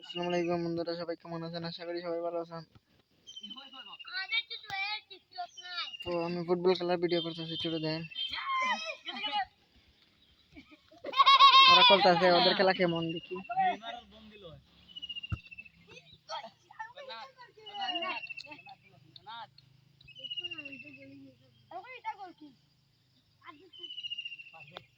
আসসালামু আলাইকুম বন্ধুরা, সবাই কেমন আছেন? আশা করি সবাই ভালো আছেন। তো আমি ফুটবল খেলার ভিডিও করতেছি, ছোট দেন। ওরা চলতেছে ওদের খেলা কেমন দেখি। তো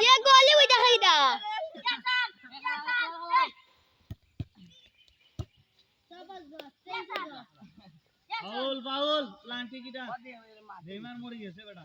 কে গলি ওইটা খাইটা ফাউল ফাউল প্লান্টি কিটা নেইমার মরে গেছে বেটা।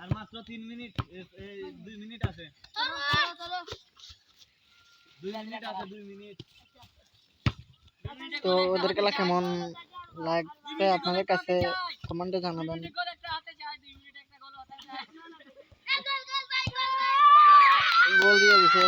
আর মাত্র তিন মিনিট দুই মিনিট আছে। দুই মিনিট আছে দুই মিনিট। তো ওদের খেলা কেমন লাগছে আপনাদের কাছে? কমেন্টে জানাবেন। গোল দিয়ে দিছে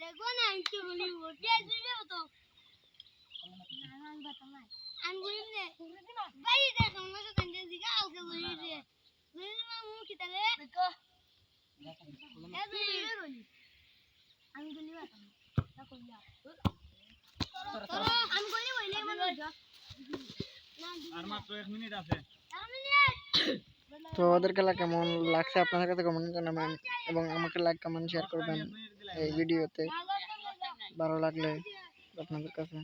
দেখো না একটু বলি ওটি দিবে তো আমি বলি নে ভাই দেখো আর মাত্র এক মিনিট আছে। তো ওদের খেলা কেমন লাগছে? আপনাদের কাছে কমেন্ট জানাবেন এবং আমাকে লাইক কমেন্ট শেয়ার করবেন এই ভিডিওতে। ভালো লাগলে আপনাদের কাছে।